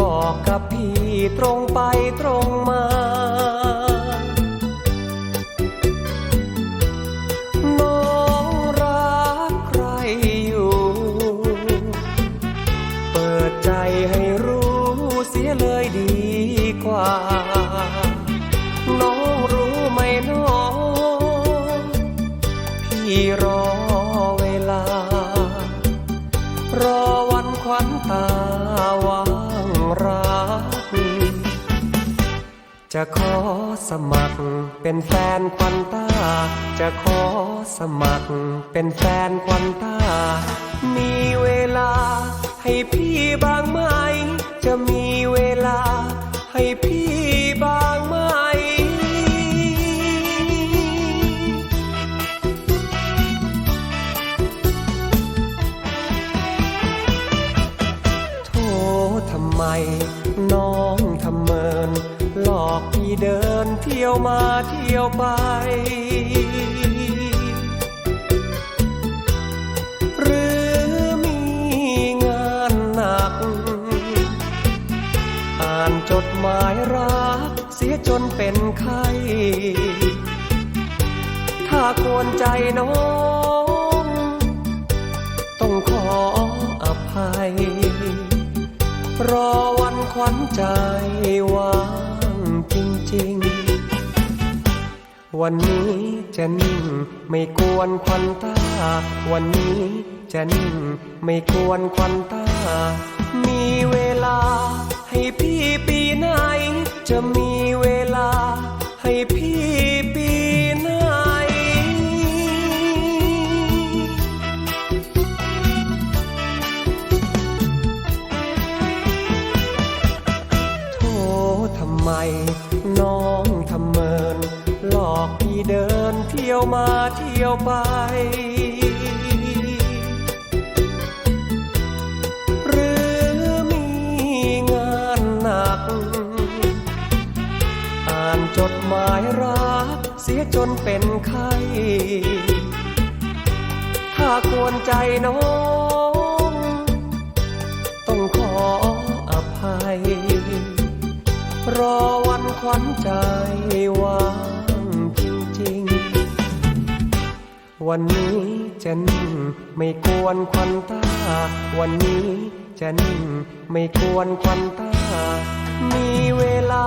บอกกับพี่ตรงไปตรงมา น้องรักใครอยู่ เปิดใจให้รู้เสียเลยดีกว่า น้องรู้ไหมน้อง พี่รอเวลา รอวันควันตา จะขอสมัครเป็นแฟนควันตา จะขอสมัครเป็นแฟนควันตา มีเวลาให้พี่บ้างไหม จะมีเวลาให้พี่บ้างไหม โททำไมน้องทำเมิน หลอกพี่เดินเที่ยวมาเที่ยวไป หรือมีงานหนัก อ่านจดหมายรักเสียจนเป็นไข้ถ้ากวนใจน้อง ต้องขออภัย รอวันควันใจว่า วันนี้จะนิ่งไม่กวนควันตา วันนี้จะนิ่งไม่กวนควันตา มีเวลาให้พี่ปีไหน จะมีเวลาให้พี่ปีไหน โททำไม ที่ยวไป หรือมีงานหนัก อ่านจดหมายรักเสียจนเป็นไข้ ถ้ากวนใจน้องต้อง วันนี้จะนิ่งไม่กวนควันตา วันนี้จะนิ่งไม่กวนควันตา มีเวลา